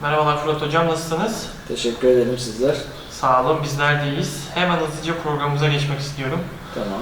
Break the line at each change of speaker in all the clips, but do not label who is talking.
Merhabalar Fırat Hocam, nasılsınız?
Teşekkür ederim sizler.
Sağ olun, bizler de iyiyiz. Hemen hızlıca programımıza geçmek istiyorum.
Tamam.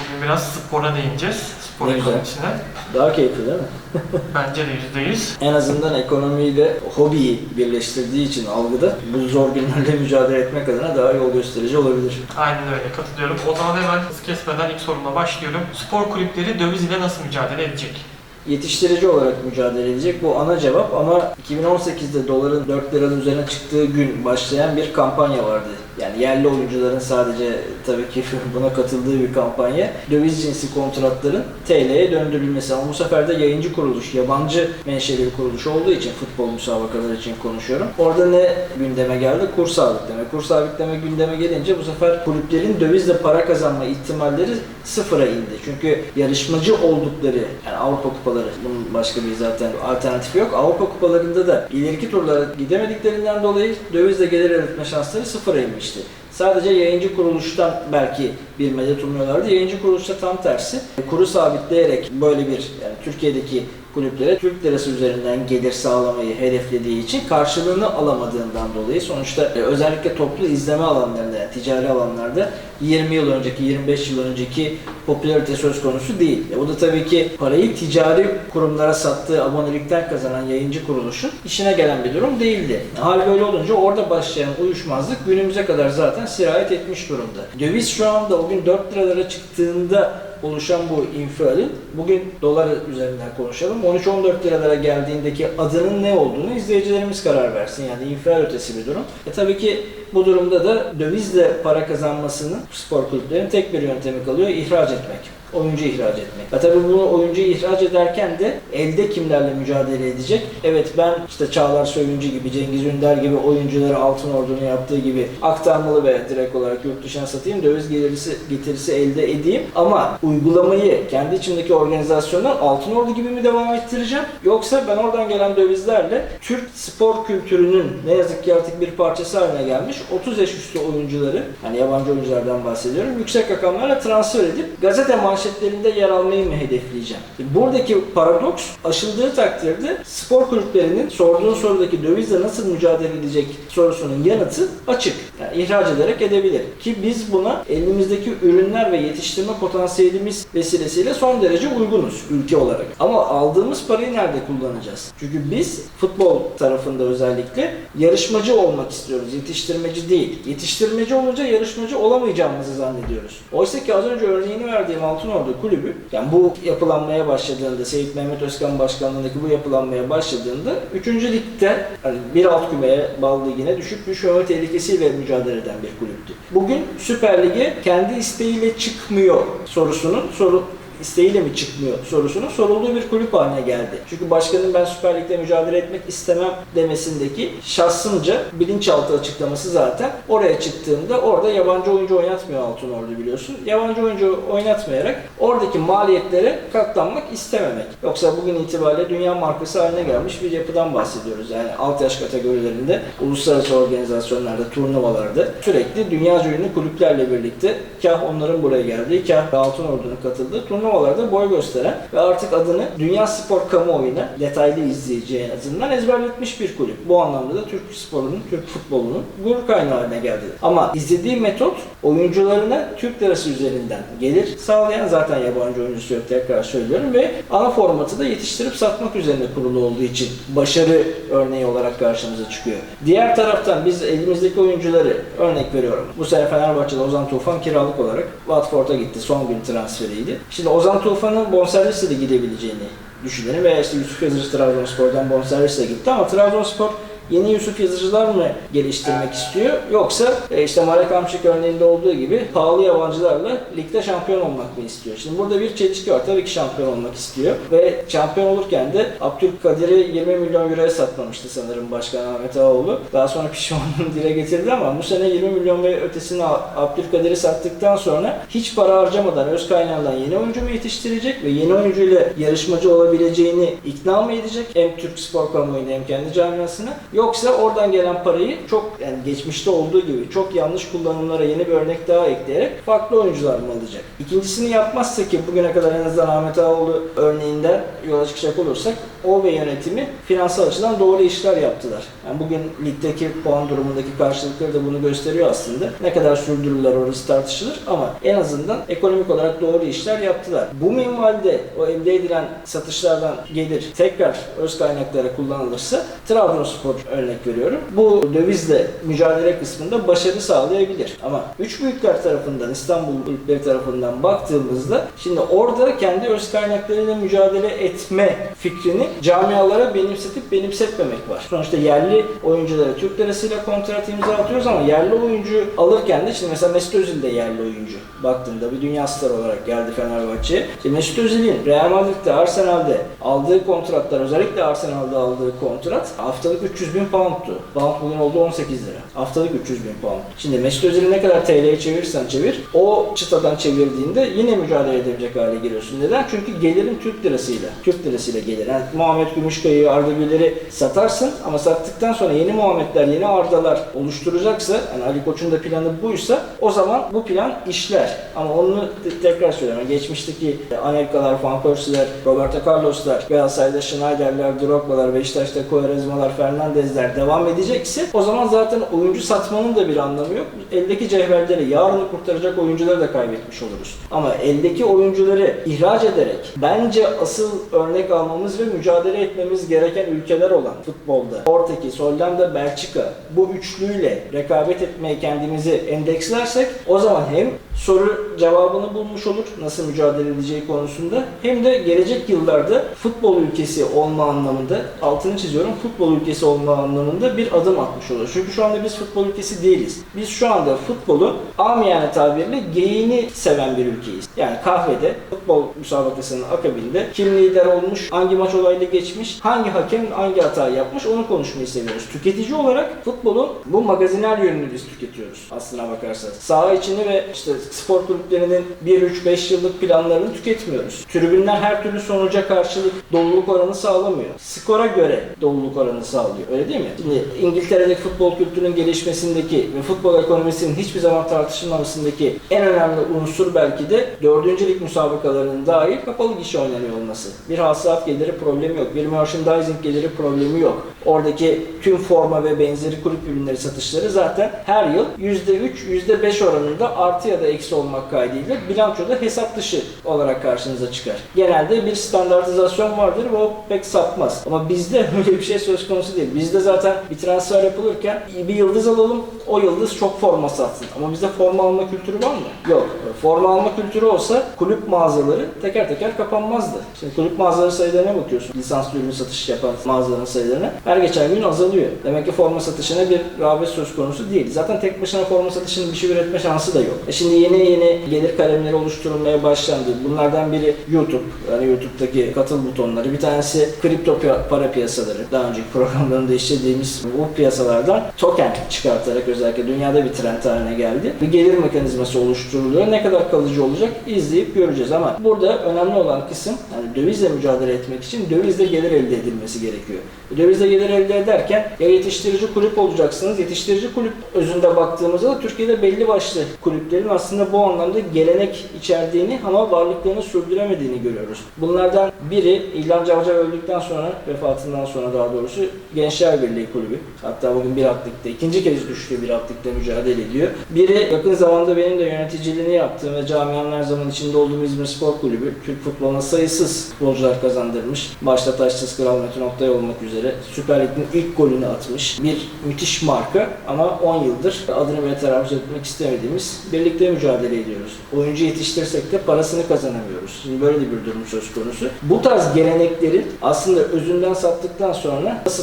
Bugün biraz spora değineceğiz. Spor
Ne güzel.
ekonomisine.
Daha keyifli değil mi?
Bence de yüzde yüz.
En azından ekonomiyle hobiyi birleştirdiği için algıda bu zor günlerle mücadele etmek adına daha yol gösterici olabilir.
Aynen öyle, katılıyorum. O zaman hemen hız kesmeden ilk sorumla başlıyorum. Spor kulüpleri döviz ile nasıl mücadele edecek?
Yetiştirici olarak mücadele edecek bu ana cevap ama 2018'de doların 4 liranın üzerine çıktığı gün başlayan bir kampanya vardı. Yani yerli oyuncuların sadece tabii ki buna katıldığı bir kampanya. Döviz cinsi kontratların TL'ye döndürülmesi ama bu sefer de yayıncı kuruluş, yabancı menşeli bir kuruluş olduğu için futbol müsabakaları için konuşuyorum. Orada ne gündeme geldi? Kur sabitleme. Kur sabitleme gündeme gelince bu sefer kulüplerin dövizle para kazanma ihtimalleri sıfıra indi. Çünkü yarışmacı oldukları yani Avrupa kupaları bunun başka bir zaten alternatifi yok. Avrupa kupalarında da ileriki turlara gidemediklerinden dolayı dövizle gelir elde etme şansları sıfıra inmişti. Sadece yayıncı kuruluştan belki bir medet umuyorlardı. Yayıncı kuruluşta tam tersi. Kuru sabitleyerek böyle bir yani Türkiye'deki kulüplere Türk lirası üzerinden gelir sağlamayı hedeflediği için karşılığını alamadığından dolayı sonuçta e, özellikle toplu izleme alanlarında yani ticari alanlarda 20 yıl önceki 25 yıl önceki popülarite söz konusu değil. E, bu da tabii ki parayı ticari kurumlara sattığı abonelikten kazanan yayıncı kuruluşun işine gelen bir durum değildi. Hal böyle olunca orada başlayan uyuşmazlık günümüze kadar zaten sirayet etmiş durumda. Döviz şu anda o gün 4 liralara çıktığında oluşan bu infialin bugün dolar üzerinden konuşalım. 13-14 liralara geldiğindeki adının ne olduğunu izleyicilerimiz karar versin. Yani infial ötesi bir durum. E tabii ki bu durumda da dövizle para kazanmasının spor kulüplerinin tek bir yöntemi kalıyor ihraç etmek oyuncu ihraç etmek. Ve tabii bunu oyuncu ihraç ederken de elde kimlerle mücadele edecek? Evet ben işte Çağlar Söyüncü gibi, Cengiz Ünder gibi oyuncuları Altın Ordu'nun yaptığı gibi aktarmalı ve direkt olarak yurt dışına satayım, döviz gelirisi, getirisi elde edeyim. Ama uygulamayı kendi içimdeki organizasyondan Altın Ordu gibi mi devam ettireceğim? Yoksa ben oradan gelen dövizlerle Türk spor kültürünün ne yazık ki artık bir parçası haline gelmiş 30 yaş üstü oyuncuları, hani yabancı oyunculardan bahsediyorum, yüksek rakamlarla transfer edip gazete manşetlerinde yer almayı mı hedefleyeceğim? Buradaki paradoks aşıldığı takdirde spor kulüplerinin sorduğun sorudaki dövizle nasıl mücadele edecek sorusunun yanıtı açık. Yani ihraç ederek edebilir. Ki biz buna elimizdeki ürünler ve yetiştirme potansiyelimiz vesilesiyle son derece uygunuz ülke olarak. Ama aldığımız parayı nerede kullanacağız? Çünkü biz futbol tarafında özellikle yarışmacı olmak istiyoruz. Yetiştirmeci değil. Yetiştirmeci olunca yarışmacı olamayacağımızı zannediyoruz. Oysa ki az önce örneğini verdiğim Altınordu kulübü yani bu yapılanmaya başladığında Seyit Mehmet Özkan başkanlığındaki bu yapılanmaya başladığında 3. ligde hani bir alt kümeye bağlı ligine düşüp düşmeme tehlikesiyle mücadele eden bir kulüptü. Bugün Süper Lig'e kendi isteğiyle çıkmıyor sorusunun soru isteğiyle mi çıkmıyor sorusunun sorulduğu bir kulüp haline geldi. Çünkü başkanın ben Süper Lig'de mücadele etmek istemem demesindeki şahsınca bilinçaltı açıklaması zaten oraya çıktığında orada yabancı oyuncu oynatmıyor Altınordu biliyorsun. Yabancı oyuncu oynatmayarak oradaki maliyetlere katlanmak istememek. Yoksa bugün itibariyle dünya markası haline gelmiş bir yapıdan bahsediyoruz. Yani alt yaş kategorilerinde uluslararası organizasyonlarda, turnuvalarda sürekli dünyaca ünlü kulüplerle birlikte kah onların buraya geldiği, kah Altınordu'nun katıldığı turnuvalarda boy gösteren ve artık adını dünya spor kamuoyuna detaylı izleyeceği en azından ezberletmiş bir kulüp. Bu anlamda da Türk sporunun, Türk futbolunun gurur kaynağı haline geldi. Ama izlediği metot oyuncularına Türk lirası üzerinden gelir sağlayan zaten yabancı oyuncusu yok tekrar söylüyorum ve ana formatı da yetiştirip satmak üzerine kurulu olduğu için başarı örneği olarak karşımıza çıkıyor. Diğer taraftan biz elimizdeki oyuncuları örnek veriyorum. Bu sene Fenerbahçe'de Ozan Tufan kiralık olarak Watford'a gitti. Son gün transferiydi. Şimdi Ozan Tufan'ın bonservisle de gidebileceğini düşünelim veya işte Yusuf Yazıcı Trabzonspor'dan bonservisle gitti ama Trabzonspor yeni Yusuf Yazıcılar mı geliştirmek istiyor yoksa e, işte Marek Hamşik örneğinde olduğu gibi pahalı yabancılarla ligde şampiyon olmak mı istiyor? Şimdi burada bir çelişki var. Tabii ki şampiyon olmak istiyor ve şampiyon olurken de Abdülkadir'i 20 milyon euroya satmamıştı sanırım Başkan Ahmet Ağaoğlu. Daha sonra pişmanlığını dile getirdi ama bu sene 20 milyon ve ötesini Abdülkadir'i sattıktan sonra hiç para harcamadan öz kaynağından yeni oyuncu mu yetiştirecek ve yeni oyuncuyla yarışmacı olabileceğini ikna mı edecek? Hem Türk spor kamuoyuna hem kendi camiasına. Yoksa oradan gelen parayı çok yani geçmişte olduğu gibi çok yanlış kullanımlara yeni bir örnek daha ekleyerek farklı oyuncular mı alacak? İkincisini yapmazsa ki bugüne kadar en azından Ahmet Ağaoğlu örneğinden yola çıkacak olursak o ve yönetimi finansal açıdan doğru işler yaptılar. Yani bugün ligdeki puan durumundaki karşılıkları da bunu gösteriyor aslında. Ne kadar sürdürürler orası tartışılır ama en azından ekonomik olarak doğru işler yaptılar. Bu minvalde o elde edilen satışlardan gelir tekrar öz kaynaklara kullanılırsa Trabzonspor örnek veriyorum. Bu dövizle mücadele kısmında başarı sağlayabilir. Ama üç büyükler tarafından, İstanbul kulüpleri tarafından baktığımızda şimdi orada kendi öz kaynaklarıyla mücadele etme fikrini camialara benimsetip benimsetmemek var. Sonuçta yerli oyunculara Türk lirasıyla kontrat imza atıyoruz ama yerli oyuncu alırken de şimdi mesela Mesut Özil de yerli oyuncu. Baktığında bir dünya starı olarak geldi Fenerbahçe'ye. Şimdi Mesut Özil'in Real Madrid'de, Arsenal'de aldığı kontratlar, özellikle Arsenal'de aldığı kontrat haftalık 300 bin pound'tu. Pound oldu 18 lira. Haftalık 300 bin pound. Şimdi Mesut Özil'i ne kadar TL'ye çevirirsen çevir, o çıtadan çevirdiğinde yine mücadele edebilecek hale geliyorsun. Neden? Çünkü gelirin Türk lirasıyla. Türk lirasıyla gelir. Yani Muhammed Gümüşkaya'yı, Arda Güler'i satarsın ama sattıktan sonra yeni Muhammedler, yeni Arda'lar oluşturacaksa, yani Ali Koç'un da planı buysa o zaman bu plan işler. Ama onu te- tekrar söylüyorum. Geçmişteki Amerikalar, Van Persie'ler, Roberto Carlos'lar, Galatasaray'da Schneider'ler, Drogba'lar, Beşiktaş'ta Quaresma'lar, Fernandez'ler devam edecekse o zaman zaten oyuncu satmanın da bir anlamı yok. Eldeki cevherleri, yarını kurtaracak oyuncuları da kaybetmiş oluruz. Ama eldeki oyuncuları ihraç ederek bence asıl örnek almamız ve mücadele etmemiz gereken ülkeler olan futbolda Portekiz, Hollanda, Belçika bu üçlüyle rekabet etmeye kendimizi endekslersek o zaman hem soru cevabını bulmuş olur nasıl mücadele edeceği konusunda hem de gelecek yıllarda futbol ülkesi olma anlamında altını çiziyorum futbol ülkesi olma anlamında bir adım atmış olur. Çünkü şu anda biz futbol ülkesi değiliz. Biz şu anda futbolu amiyane tabirle geyiğini seven bir ülkeyiz. Yani kahvede futbol müsabakasının akabinde kim lider olmuş, hangi maç olayla geçmiş, hangi hakem hangi hata yapmış onu konuşmayı seviyoruz. Tüketici olarak futbolun bu magazinel yönünü biz tüketiyoruz aslına bakarsanız. Saha içini ve işte spor kulüplerinin 1-3-5 yıllık planlarını tüketmiyoruz. Tribünler her türlü sonuca karşılık doluluk oranı sağlamıyor. Skora göre doluluk oranı sağlıyor. Öyle değil mi? Şimdi İngiltere'deki futbol kültürünün gelişmesindeki ve futbol ekonomisinin hiçbir zaman tartışılmamasındaki en önemli unsur belki de 4. lig müsabakalarının dahil kapalı gişe oynanıyor olması. Bir hasılat geliri problemi yok. Bir merchandising geliri problemi yok. Oradaki tüm forma ve benzeri kulüp ürünleri satışları zaten her yıl %3, %5 oranında artı ya da eksi olmak kaydıyla bilançoda hesap dışı olarak karşınıza çıkar. Genelde bir standartizasyon vardır ve o pek sapmaz. Ama bizde öyle bir şey söz konusu değil. Bizde zaten bir transfer yapılırken bir yıldız alalım, o yıldız çok forma satsın. Ama bizde forma alma kültürü var mı? Yok. Forma alma kültürü olsa kulüp mağazaları teker teker kapanmazdı. Şimdi kulüp mağazaları sayılarına bakıyorsun. Lisanslı ürün satış yapan mağazaların sayılarına. Her geçen gün azalıyor. Demek ki forma satışına bir rağbet söz konusu değil. Zaten tek başına forma satışının bir şey üretme şansı da yok. E şimdi yeni yeni gelir kalemleri oluşturulmaya başlandı. Bunlardan biri YouTube. Yani YouTube'daki katıl butonları. Bir tanesi kripto para piyasaları. Daha önceki programlarında işlediğimiz bu piyasalardan token çıkartarak özellikle dünyada bir trend haline geldi. Bir gelir mekanizması oluşturuluyor. Ne kadar kalıcı olacak izleyip göreceğiz ama burada önemli olan kısım yani dövizle mücadele etmek için dövizle gelir elde edilmesi gerekiyor. Dövizle gelir elde ederken ya yetiştirici kulüp olacaksınız. Yetiştirici kulüp özünde baktığımızda da Türkiye'de belli başlı kulüplerin aslında bu anlamda gelenek içerdiğini ama varlıklarını sürdüremediğini görüyoruz. Bunlardan biri İlhan Cavcav öldükten sonra, vefatından sonra daha doğrusu Gençler Birliği Kulübü. Hatta bugün bir atlıkta, ikinci kez düştüğü bir atlıkta mücadele ediyor. Biri yakın zamanda benim de yöneticiliğini yaptığım ve camianın her zaman içinde olduğum İzmir Spor Kulübü. Türk futboluna sayısız futbolcular kazandırmış. Başta Taşsız Kral Metin Oktay olmak üzere Süper Lig'in ilk golünü atmış. Bir müthiş marka ama 10 yıldır adını bile telaffuz etmek istemediğimiz birlikte mücadele ediyoruz. Oyuncu yetiştirsek de parasını kazanamıyoruz. Şimdi böyle de bir durum söz konusu. Bu tarz geleneklerin aslında özünden sattıktan sonra nasıl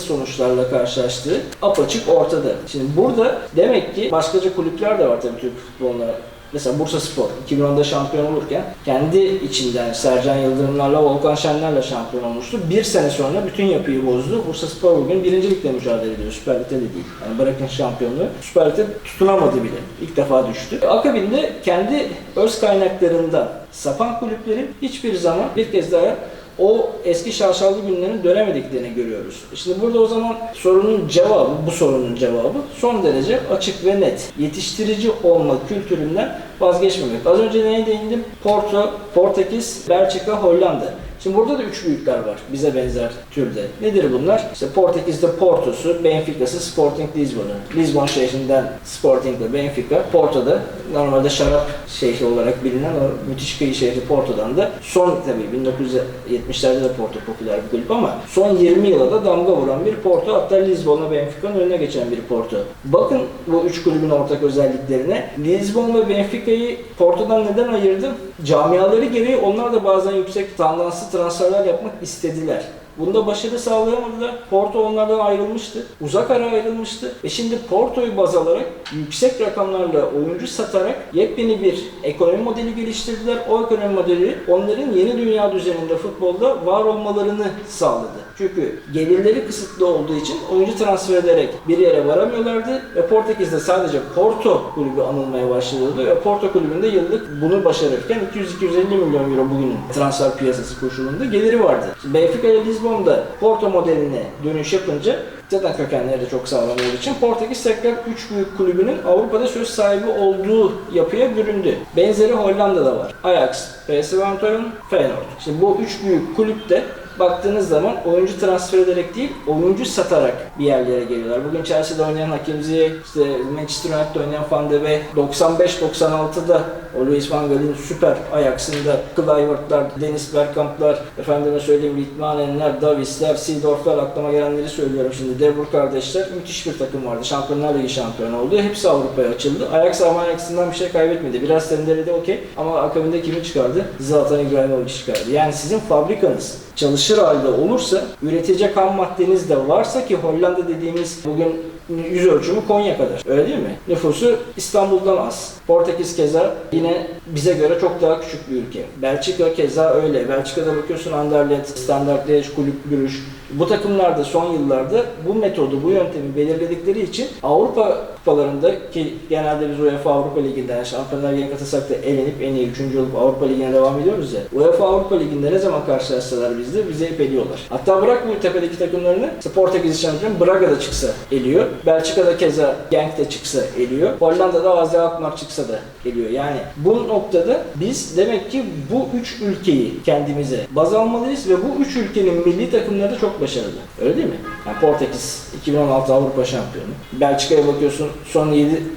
sonuçlarla karşılaştığı apaçık ortada. Şimdi burada demek ki başkaca kulüpler de var tabii Türk futboluna Mesela Bursa Spor 2010'da şampiyon olurken kendi içinden Sercan Yıldırımlarla Volkan Şenler'le şampiyon olmuştu. Bir sene sonra bütün yapıyı bozdu. Bursa Spor bugün birinci ligde mücadele ediyor. Süper Lig'de de değil. Yani bırakın şampiyonluğu. Süper Lig'de tutunamadı bile. İlk defa düştü. Akabinde kendi öz kaynaklarından sapan kulüplerin hiçbir zaman bir kez daha o eski şaşalı günlerin dönemediklerini görüyoruz. İşte burada o zaman sorunun cevabı, bu sorunun cevabı son derece açık ve net. Yetiştirici olma kültüründen vazgeçmemek. Az önce neye değindim? Porto, Portekiz, Belçika, Hollanda. Şimdi burada da üç büyükler var bize benzer türde. Nedir bunlar? İşte Portekiz'de Porto'su, Benfica'sı, Sporting Lisbon'u. Lisbon şehrinden Sporting ve Benfica, Porto'da normalde şarap şehri olarak bilinen o müthiş kıyı şehri Porto'dan da son tabii 1970'lerde de Porto popüler bir kulüp ama son 20 yıla da damga vuran bir Porto hatta Lisbon'la Benfica'nın önüne geçen bir Porto. Bakın bu üç kulübün ortak özelliklerine. Lisbon ve Benfica'yı Porto'dan neden ayırdım? Camiaları gereği onlar da bazen yüksek tandanslı transferler yapmak istediler. Bunda başarı sağlayamadılar. Porto onlardan ayrılmıştı. Uzak ara ayrılmıştı. Ve şimdi Porto'yu baz alarak yüksek rakamlarla oyuncu satarak yepyeni bir ekonomi modeli geliştirdiler. O ekonomi modeli onların yeni dünya düzeninde futbolda var olmalarını sağladı. Çünkü gelirleri kısıtlı olduğu için oyuncu transfer ederek bir yere varamıyorlardı ve Portekiz'de sadece Porto kulübü anılmaya başladı ve Porto kulübünde yıllık bunu başarırken 200-250 milyon euro bugünün transfer piyasası koşulunda geliri vardı. Benfica ile Lisbon'da Porto modeline dönüş yapınca zaten kökenleri de çok sağlam olduğu için Portekiz tekrar 3 büyük kulübünün Avrupa'da söz sahibi olduğu yapıya büründü. Benzeri Hollanda'da var. Ajax, PSV Eindhoven, Feyenoord. Şimdi bu üç büyük kulüp de baktığınız zaman oyuncu transfer ederek değil, oyuncu satarak bir yerlere geliyorlar. Bugün Chelsea'de oynayan Hakim Ziyech, işte Manchester United'da oynayan Van de Beek, 95-96'da o Luis Van Gaal'in süper Ajax'ında Kluivert'lar, Dennis Bergkamp'lar, efendime söyleyeyim Litmanenler, Davis'ler, Seedorf'lar aklıma gelenleri söylüyorum şimdi. De Boer kardeşler müthiş bir takım vardı. Şampiyonlar Ligi şampiyonu oldu. Hepsi Avrupa'ya açıldı. Ajax ama Ajax'ından bir şey kaybetmedi. Biraz sendeledi okey ama akabinde kimi çıkardı? Zlatan İbrahimovic çıkardı. Yani sizin fabrikanız çalışır halde olursa, üretecek ham maddeniz de varsa ki Hollanda dediğimiz bugün yüz ölçümü Konya kadar. Öyle değil mi? Nüfusu İstanbul'dan az. Portekiz keza yine bize göre çok daha küçük bir ülke. Belçika keza öyle. Belçika'da bakıyorsun Anderlecht, Standard Liège, Kulüp Brugge. Bu takımlar da son yıllarda bu metodu, bu yöntemi belirledikleri için Avrupa kupalarında ki genelde biz UEFA Avrupa Ligi'nden yani Şampiyonlar Ligi'ne katılsak da elenip en iyi 3. olup Avrupa Ligi'ne devam ediyoruz ya. UEFA Avrupa Ligi'nde ne zaman karşılaşsalar bizde bize ip ediyorlar. Hatta bırak bu tepedeki takımlarını Portekiz şampiyon Braga'da çıksa eliyor. Belçika'da keza Genk'te çıksa eliyor. Hollanda'da Azi Alkmaar çıksa da geliyor. Yani bu noktada biz demek ki bu üç ülkeyi kendimize baz almalıyız ve bu üç ülkenin milli takımları da çok başarılı. Öyle değil mi? Yani Portekiz 2016 Avrupa şampiyonu. Belçika'ya bakıyorsun son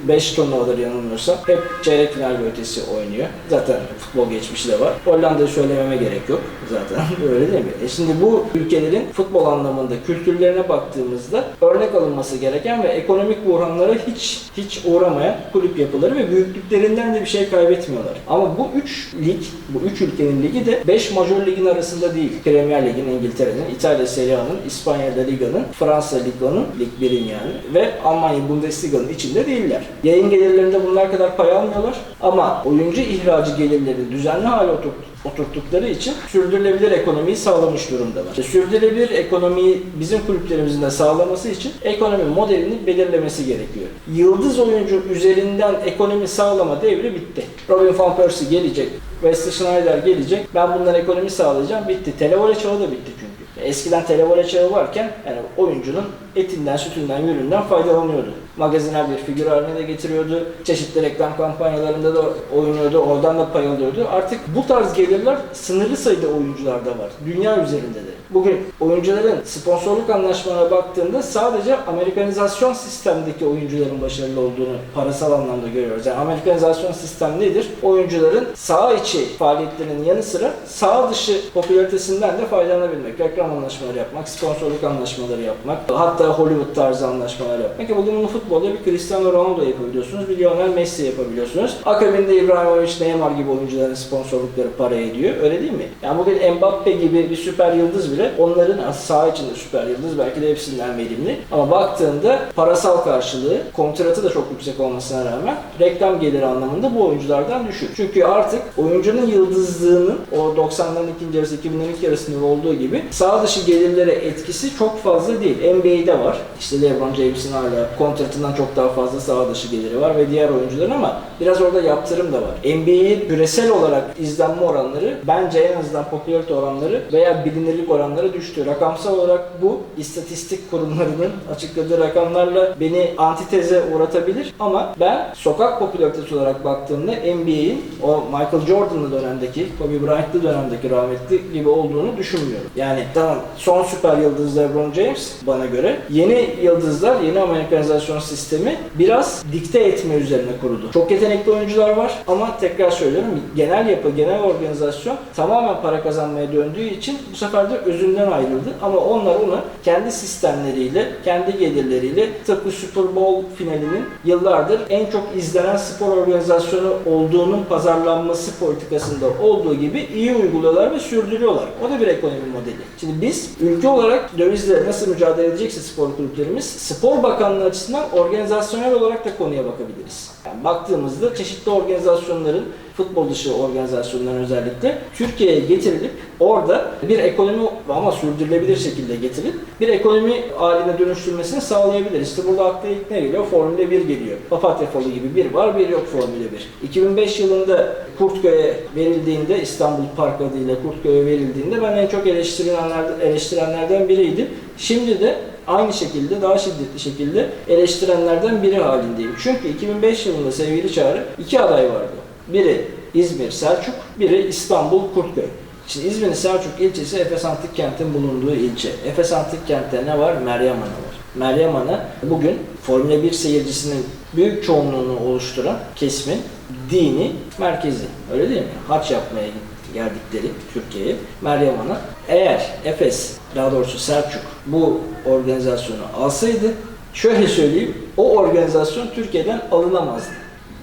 7-5 turnuvaları yanılmıyorsam hep çeyrek final ötesi oynuyor. Zaten futbol geçmişi de var. Hollanda'yı söylememe gerek yok zaten. Öyle değil mi? E şimdi bu ülkelerin futbol anlamında kültürlerine baktığımızda örnek alınması gereken ve ekonomik buhranlara hiç hiç uğramayan kulüp yapıları ve büyüklüklerinden de bir şey kaybetmiyorlar. Ama bu üç lig, bu üç ülkenin ligi de 5 major ligin arasında değil. Premier Lig'in İngiltere'nin, İtalya Serie A'nın, İspanya La Liga'nın, Fransa Liga'nın, Lig 1'in yani ve Almanya Bundesliga'nın içinde değiller. Yayın gelirlerinde bunlar kadar pay almıyorlar ama oyuncu ihracı gelirleri düzenli hale oturttu oturttukları için sürdürülebilir ekonomiyi sağlamış durumdalar. İşte sürdürülebilir ekonomiyi bizim kulüplerimizin de sağlaması için ekonomi modelini belirlemesi gerekiyor. Yıldız oyuncu üzerinden ekonomi sağlama devri bitti. Robin van Persie gelecek, Wesley Schneider gelecek, ben bundan ekonomi sağlayacağım, bitti. Televole çağı da bitti çünkü. Eskiden televole çağı varken yani oyuncunun etinden, sütünden, yününden faydalanıyordu. Magazinel bir figür haline de getiriyordu. Çeşitli reklam kampanyalarında da oynuyordu. Oradan da pay alıyordu. Artık bu tarz gelirler sınırlı sayıda oyuncularda var. Dünya üzerinde de. Bugün oyuncuların sponsorluk anlaşmalarına baktığında sadece Amerikanizasyon sistemdeki oyuncuların başarılı olduğunu parasal anlamda görüyoruz. Yani Amerikanizasyon sistem nedir? Oyuncuların sağ içi faaliyetlerinin yanı sıra sağ dışı popülaritesinden de faydalanabilmek. Reklam anlaşmaları yapmak, sponsorluk anlaşmaları yapmak, hatta Hollywood tarzı anlaşmalar yapmak. E bugün bunu futbolda bir Cristiano Ronaldo yapabiliyorsunuz, bir Lionel Messi yapabiliyorsunuz. Akabinde İbrahimovic, Neymar gibi oyuncuların sponsorlukları para ediyor. Öyle değil mi? Yani bugün Mbappe gibi bir süper yıldız bile onların sağ içinde süper yıldız belki de hepsinden verimli. Ama baktığında parasal karşılığı, kontratı da çok yüksek olmasına rağmen reklam geliri anlamında bu oyunculardan düşük. Çünkü artık oyuncunun yıldızlığının o 90'ların ikinci yarısı 2000'lerin ilk yarısında olduğu gibi sağ dışı gelirlere etkisi çok fazla değil. NBA'de de var. İşte LeBron James'in hala kontratından çok daha fazla sağ dışı geliri var ve diğer oyuncuların ama biraz orada yaptırım da var. NBA'in küresel olarak izlenme oranları bence en azından popülarite oranları veya bilinirlik oranları düştü. Rakamsal olarak bu istatistik kurumlarının açıkladığı rakamlarla beni antiteze uğratabilir ama ben sokak popülaritesi olarak baktığımda NBA'in o Michael Jordan'lı dönemdeki, Kobe Bryant'lı dönemdeki rahmetli gibi olduğunu düşünmüyorum. Yani tamam son süper yıldız LeBron James bana göre yeni yıldızlar, yeni Amerikanizasyon sistemi biraz dikte etme üzerine kuruldu. Çok yetenekli oyuncular var ama tekrar söylüyorum genel yapı, genel organizasyon tamamen para kazanmaya döndüğü için bu sefer de özünden ayrıldı. Ama onlar onu kendi sistemleriyle, kendi gelirleriyle tıpkı Super Bowl finalinin yıllardır en çok izlenen spor organizasyonu olduğunun pazarlanması politikasında olduğu gibi iyi uyguluyorlar ve sürdürüyorlar. O da bir ekonomi modeli. Şimdi biz ülke olarak dövizle nasıl mücadele edecekse spor kulüplerimiz, spor bakanlığı açısından organizasyonel olarak da konuya bakabiliriz. Yani baktığımızda çeşitli organizasyonların futbol dışı organizasyonların özellikle Türkiye'ye getirilip orada bir ekonomi ama sürdürülebilir şekilde getirip bir ekonomi haline dönüştürmesini sağlayabiliriz. İşte burada akla ilk ne geliyor? Formula 1 geliyor. Papatya falı gibi bir var, bir yok Formula 1. 2005 yılında Kurtköy'e verildiğinde, İstanbul Park adıyla Kurtköy'e verildiğinde ben en çok eleştirenlerden, eleştirenlerden biriydim. Şimdi de aynı şekilde daha şiddetli şekilde eleştirenlerden biri halindeyim. Çünkü 2005 yılında sevgili Çağrı iki aday vardı. Biri İzmir Selçuk, biri İstanbul Kurtköy. Şimdi İzmir'in Selçuk ilçesi Efes Antik Kent'in bulunduğu ilçe. Efes Antik Kent'te ne var? Meryem Ana var. Meryem Ana bugün Formula 1 seyircisinin büyük çoğunluğunu oluşturan kesmin dini merkezi. Öyle değil mi? Haç yapmaya geldikleri Türkiye'ye Meryem Ana. Eğer Efes, daha doğrusu Selçuk bu organizasyonu alsaydı şöyle söyleyeyim o organizasyon Türkiye'den alınamazdı.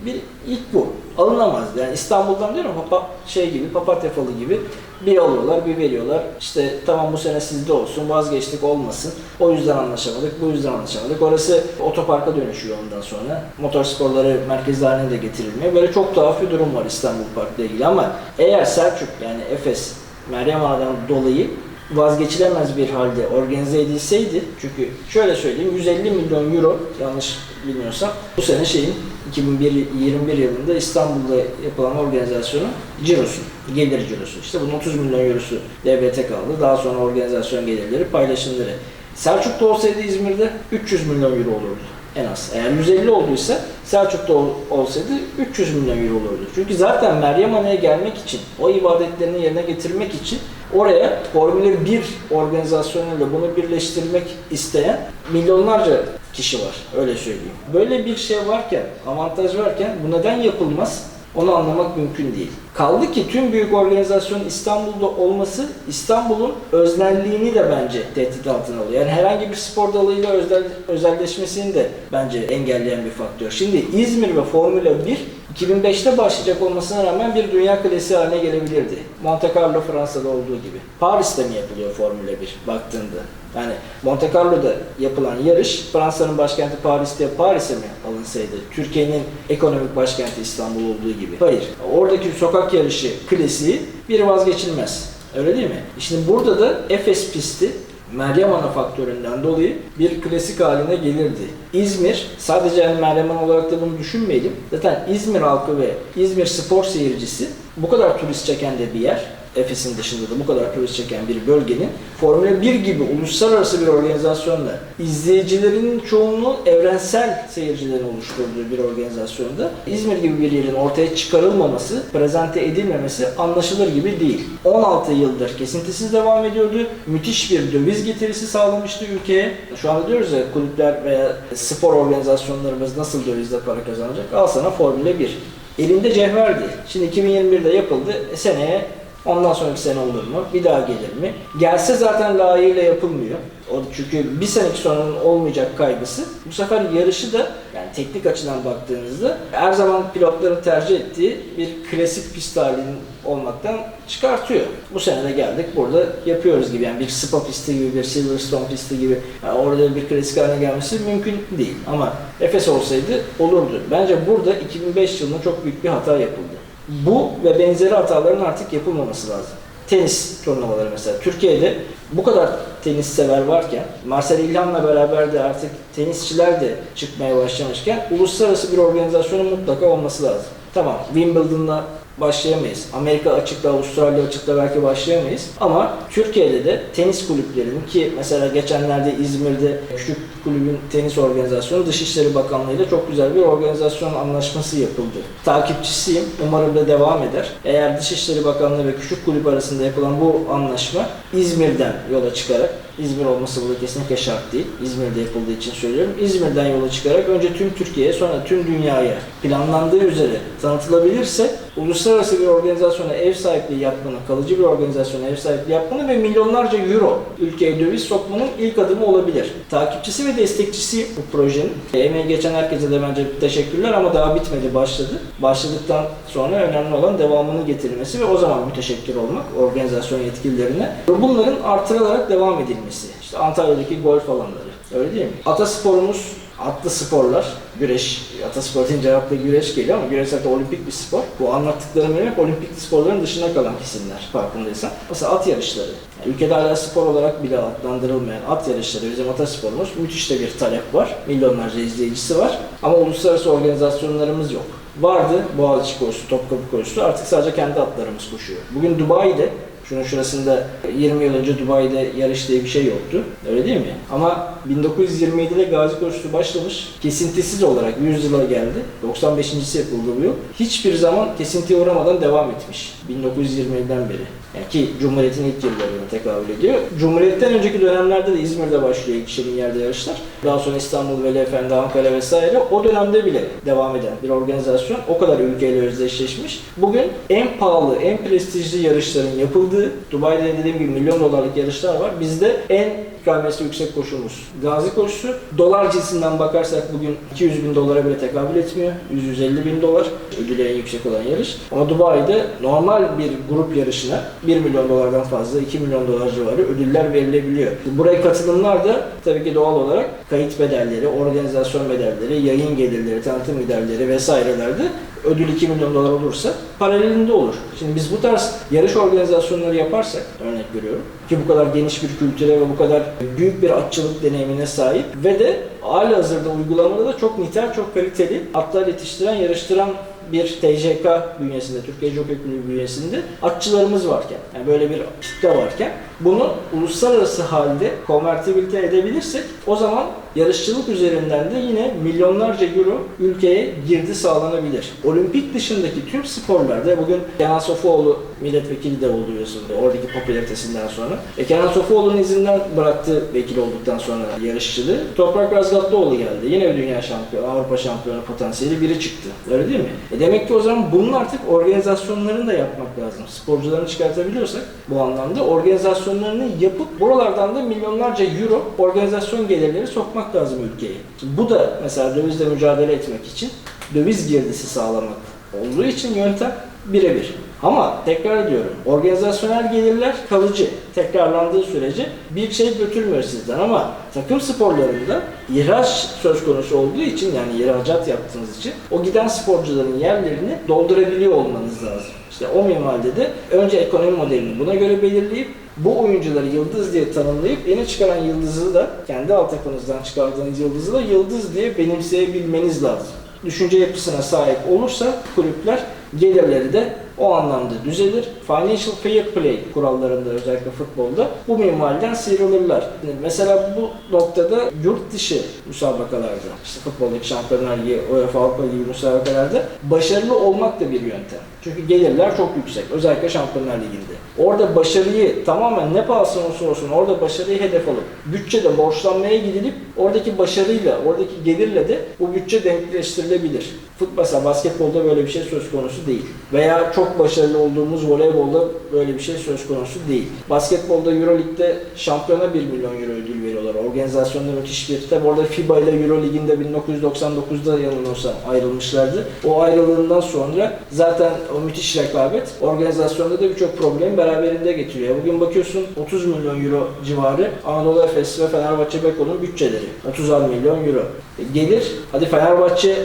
Bir ilk bu. Alınamazdı. Yani İstanbul'dan diyorum papa, şey gibi papatya falı gibi bir alıyorlar bir veriyorlar. İşte tamam bu sene sizde olsun vazgeçtik olmasın. O yüzden anlaşamadık bu yüzden anlaşamadık. Orası otoparka dönüşüyor ondan sonra. Motorsporları merkez haline de getirilmiyor. Böyle çok tuhaf bir durum var İstanbul Park'la ilgili ama eğer Selçuk yani Efes Meryem Ana'dan dolayı vazgeçilemez bir halde organize edilseydi çünkü şöyle söyleyeyim 150 milyon euro yanlış bilmiyorsam bu sene şeyin 2021 yılında İstanbul'da yapılan organizasyonun cirosu, gelir cirosu. İşte bunun 30 milyon eurosu devlete kaldı. Daha sonra organizasyon gelirleri paylaşımları. Selçuk'ta olsaydı İzmir'de 300 milyon euro olurdu en az. Eğer 150 olduysa Selçuk'ta ol- olsaydı 300 milyon euro olurdu. Çünkü zaten Meryem Ana'ya gelmek için, o ibadetlerini yerine getirmek için oraya Formula 1 organizasyonuyla bunu birleştirmek isteyen milyonlarca kişi var. Öyle söyleyeyim. Böyle bir şey varken, avantaj varken bu neden yapılmaz? Onu anlamak mümkün değil. Kaldı ki tüm büyük organizasyonun İstanbul'da olması İstanbul'un öznelliğini de bence tehdit altına alıyor. Yani herhangi bir spor dalıyla özel, özelleşmesini de bence engelleyen bir faktör. Şimdi İzmir ve Formula 1 2005'te başlayacak olmasına rağmen bir dünya klasiği haline gelebilirdi. Monte Carlo Fransa'da olduğu gibi. Paris'te mi yapılıyor Formula 1 baktığında? Yani Monte Carlo'da yapılan yarış Fransa'nın başkenti Paris'te Paris'e mi alınsaydı? Türkiye'nin ekonomik başkenti İstanbul olduğu gibi. Hayır. Oradaki sokak yarışı klasiği bir vazgeçilmez. Öyle değil mi? Şimdi burada da Efes pisti Meryem Ana faktöründen dolayı bir klasik haline gelirdi. İzmir, sadece yani Meryem Ana olarak da bunu düşünmeyelim. Zaten İzmir halkı ve İzmir spor seyircisi bu kadar turist çeken de bir yer. Efes'in dışında da bu kadar turist çeken bir bölgenin Formula 1 gibi uluslararası bir organizasyonda izleyicilerin çoğunluğu evrensel seyircilerin oluşturduğu bir organizasyonda İzmir gibi bir yerin ortaya çıkarılmaması, prezente edilmemesi anlaşılır gibi değil. 16 yıldır kesintisiz devam ediyordu. Müthiş bir döviz getirisi sağlamıştı ülkeye. Şu anda diyoruz ya kulüpler veya spor organizasyonlarımız nasıl dövizle para kazanacak? Al sana Formula 1. Elinde cevherdi. Şimdi 2021'de yapıldı. E, seneye Ondan sonraki sene olur mu? Bir daha gelir mi? Gelse zaten layığıyla yapılmıyor. O çünkü bir seneki sonranın olmayacak kaygısı. Bu sefer yarışı da yani teknik açıdan baktığınızda her zaman pilotların tercih ettiği bir klasik pist halinin olmaktan çıkartıyor. Bu sene de geldik burada yapıyoruz gibi yani bir Spa pisti gibi bir Silverstone pisti gibi yani orada bir klasik haline gelmesi mümkün değil. Ama Efes olsaydı olurdu. Bence burada 2005 yılında çok büyük bir hata yapıldı. Bu ve benzeri hataların artık yapılmaması lazım. Tenis turnuvaları mesela. Türkiye'de bu kadar tenis sever varken, Marcel İlhan'la beraber de artık tenisçiler de çıkmaya başlamışken uluslararası bir organizasyonun mutlaka olması lazım. Tamam, Wimbledon'la başlayamayız. Amerika açıkta, Avustralya açıkta belki başlayamayız. Ama Türkiye'de de tenis kulüplerinin ki mesela geçenlerde İzmir'de küçük kulübün tenis organizasyonu Dışişleri Bakanlığı ile çok güzel bir organizasyon anlaşması yapıldı. Takipçisiyim. Umarım da devam eder. Eğer Dışişleri Bakanlığı ve küçük kulüp arasında yapılan bu anlaşma İzmir'den yola çıkarak İzmir olması burada kesinlikle şart değil. İzmir'de yapıldığı için söylüyorum. İzmir'den yola çıkarak önce tüm Türkiye'ye sonra tüm dünyaya planlandığı üzere tanıtılabilirse uluslararası bir organizasyona ev sahipliği yapmanın, kalıcı bir organizasyona ev sahipliği yapmanın ve milyonlarca euro ülkeye döviz sokmanın ilk adımı olabilir. Takipçisi ve destekçisi bu projenin. Emeği geçen herkese de bence teşekkürler ama daha bitmedi, başladı. Başladıktan sonra önemli olan devamının getirilmesi ve o zaman müteşekkir olmak organizasyon yetkililerine. Bunların artırılarak devam edilmesi. İşte Antalya'daki golf alanları. Öyle değil mi? Atasporumuz atlı sporlar, güreş, ataspor deyince akla güreş geliyor ama güreş zaten olimpik bir spor. Bu anlattıklarım hep olimpik sporların dışında kalan kesimler farkındaysan. Mesela at yarışları. Yani ülkede hala spor olarak bile adlandırılmayan at yarışları bizim atasporumuz müthiş de bir talep var. Milyonlarca izleyicisi var. Ama uluslararası organizasyonlarımız yok. Vardı Boğaziçi koşusu, Topkapı koşusu artık sadece kendi atlarımız koşuyor. Bugün Dubai'de Şunun şurasında 20 yıl önce Dubai'de yarış diye bir şey yoktu. Öyle değil mi? Ama 1927'de Gazi Koşusu başlamış. Kesintisiz olarak 100 yıla geldi. 95.si yapıldı bu yıl. Hiçbir zaman kesintiye uğramadan devam etmiş. 1927'den beri. Yani ki Cumhuriyet'in ilk yıllarına tekabül ediyor. Cumhuriyet'ten önceki dönemlerde de İzmir'de başlıyor ikişerin yerde yarışlar. Daha sonra İstanbul, Veliefendi, Ankara vesaire. O dönemde bile devam eden bir organizasyon. O kadar ülkeyle özdeşleşmiş. Bugün en pahalı, en prestijli yarışların yapıldığı, Dubai'de dediğim gibi milyon dolarlık yarışlar var. Bizde en ikramiyesi yüksek koşumuz Gazi koşusu. Dolar cinsinden bakarsak bugün 200 bin dolara bile tekabül etmiyor. 100-150 bin dolar ödülü en yüksek olan yarış. Ama Dubai'de normal bir grup yarışına 1 milyon dolardan fazla 2 milyon dolar civarı ödüller verilebiliyor. Buraya katılımlar da tabii ki doğal olarak kayıt bedelleri, organizasyon bedelleri, yayın gelirleri, tanıtım giderleri vesairelerde ödül 2 milyon dolar olursa paralelinde olur. Şimdi biz bu tarz yarış organizasyonları yaparsak, örnek veriyorum, ki bu kadar geniş bir kültüre ve bu kadar büyük bir atçılık deneyimine sahip ve de hali hazırda uygulamada da çok nitel, çok kaliteli atlar yetiştiren, yarıştıran bir TJK bünyesinde, Türkiye Jockey Kulübü bünyesinde atçılarımız varken, yani böyle bir kitle varken bunu uluslararası halde konvertibilite edebilirsek o zaman yarışçılık üzerinden de yine milyonlarca euro ülkeye girdi sağlanabilir. Olimpik dışındaki tüm sporlarda bugün Kenan Sofuoğlu milletvekili de oldu biliyorsun oradaki popülaritesinden sonra. E Kenan Sofuoğlu'nun izinden bıraktı vekil olduktan sonra yarışçılığı. Toprak Razgatlıoğlu geldi. Yine bir dünya şampiyonu, Avrupa şampiyonu potansiyeli biri çıktı. Öyle değil mi? E demek ki o zaman bunun artık organizasyonlarını da yapmak lazım. Sporcularını çıkartabiliyorsak bu anlamda organizasyonlarını yapıp buralardan da milyonlarca euro organizasyon gelirleri sokmak lazım ülkeye. Bu da mesela dövizle mücadele etmek için döviz girdisi sağlamak olduğu için yöntem birebir. Ama tekrar ediyorum, organizasyonel gelirler kalıcı, tekrarlandığı sürece bir şey götürmüyor sizden ama takım sporlarında ihraç söz konusu olduğu için yani ihracat yaptığınız için o giden sporcuların yerlerini doldurabiliyor olmanız lazım. İşte o minvalde de önce ekonomi modelini buna göre belirleyip bu oyuncuları yıldız diye tanımlayıp yeni çıkaran yıldızı da kendi altyapınızdan çıkardığınız yıldızı da yıldız diye benimseyebilmeniz lazım. Düşünce yapısına sahip olursa kulüpler gelirleri de o anlamda düzelir. Financial Fair Play kurallarında özellikle futbolda bu minvalden sıyrılırlar. Mesela bu noktada yurt dışı müsabakalarda, işte futboldaki Şampiyonlar Ligi, UEFA Avrupa Ligi müsabakalarda başarılı olmak da bir yöntem. Çünkü gelirler çok yüksek. Özellikle Şampiyonlar Ligi'nde. Orada başarıyı tamamen ne pahasına olursa olsun orada başarıyı hedef alıp bütçede borçlanmaya gidilip oradaki başarıyla, oradaki gelirle de bu bütçe denkleştirilebilir. Futbol, mesela basketbolda böyle bir şey söz konusu değil. Veya çok başarılı olduğumuz voleybolda böyle bir şey söz konusu değil. Basketbolda Euroleague'de şampiyona 1 milyon euro ödül veriyorlar. Organizasyonda müthiş bir. Tabi orada FIBA ile Euroleague'in de 1999'da yanılmıyorsam ayrılmışlardı. O ayrılığından sonra zaten o müthiş rekabet organizasyonda da birçok problemi beraberinde getiriyor. Bugün bakıyorsun 30 milyon euro civarı Anadolu Efes ve Fenerbahçe Beko'nun bütçeleri. 30'ar milyon euro. E, Gelir, hadi Fenerbahçe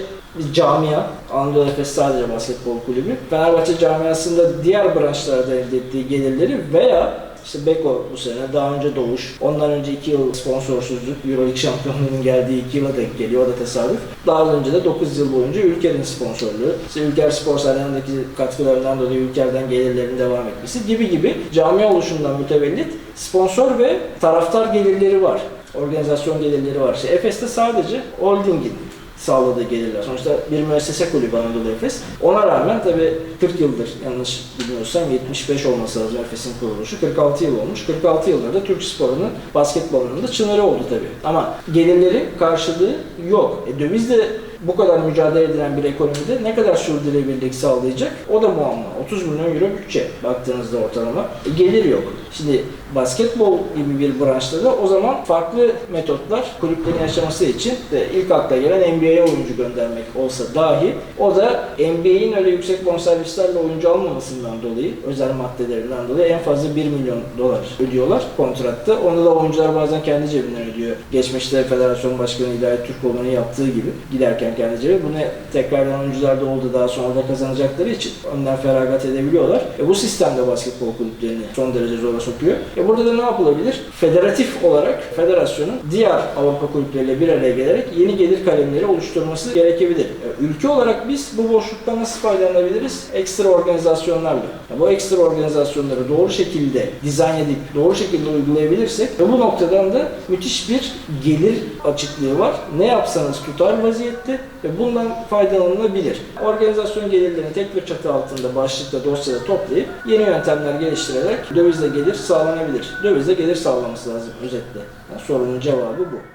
camia, Anadolu Efes sadece basketbol kulübü. Fenerbahçe camiasında diğer branşlarda elde ettiği gelirleri veya İşte Beko bu sene, daha önce Doğuş, ondan önce 2 yıl sponsorsuzluk, Euroleague şampiyonluğunun geldiği 2 yıla denk geliyor, o da tesadüf. Daha önce de 9 yıl boyunca Ülker'in sponsorluğu, işte Ülker Spor Arena'daki katkılarından dolayı Ülker'den gelirlerin devam etmesi gibi gibi cami oluşumundan mütevellit sponsor ve taraftar gelirleri var. Organizasyon gelirleri var. İşte Efes'te sadece holdingin sağladığı gelirler. Sonuçta bir müessese kulübü Anadolu Efes. Ona rağmen tabii 40 yıldır yanlış bilmiyorsam 75 olması lazım Efes'in kuruluşu. 46 yıl olmuş. 46 yıldır da Türk sporunun basketbolunun da çınarı oldu tabii. Ama gelirlerin karşılığı yok. E, dövizle bu kadar mücadele edilen bir ekonomide ne kadar sürdürülebilirlik sağlayacak? O da muamma. 30 milyon euro bütçe baktığınızda ortalama. E, gelir yok. Şimdi basketbol gibi bir branşta da o zaman farklı metotlar kulüplerin yaşaması için de ilk akla gelen NBA'ye oyuncu göndermek olsa dahi o da NBA'in öyle yüksek bonservislerle oyuncu almamasından dolayı özel maddelerinden dolayı en fazla 1 milyon dolar ödüyorlar kontratta. Onu da oyuncular bazen kendi cebinden ödüyor. Geçmişte Federasyon Başkanı İlahi Türkoğlu'nun yaptığı gibi giderken kendi cebi. Bunu tekrardan oyuncular da oldu daha sonra da kazanacakları için önden feragat edebiliyorlar. E bu sistemde basketbol kulüplerini son derece zora sokuyor. E burada da ne yapılabilir? Federatif olarak federasyonun diğer Avrupa kulüpleriyle bir araya gelerek yeni gelir kalemleri oluşturması gerekebilir. E, ülke olarak biz bu boşluktan nasıl faydalanabiliriz? Ekstra organizasyonlarla. Ya bu ekstra organizasyonları doğru şekilde dizayn edip doğru şekilde uygulayabilirsek ve bu noktadan da müthiş bir gelir açıklığı var. Ne yapsanız tutar vaziyette ve bundan faydalanılabilir. Organizasyon gelirlerini tek bir çatı altında başlıkta dosyada toplayıp yeni yöntemler geliştirerek dövizle gelir sağlanabilir. Dövizle gelir sağlaması lazım özetle. Yani sorunun cevabı bu.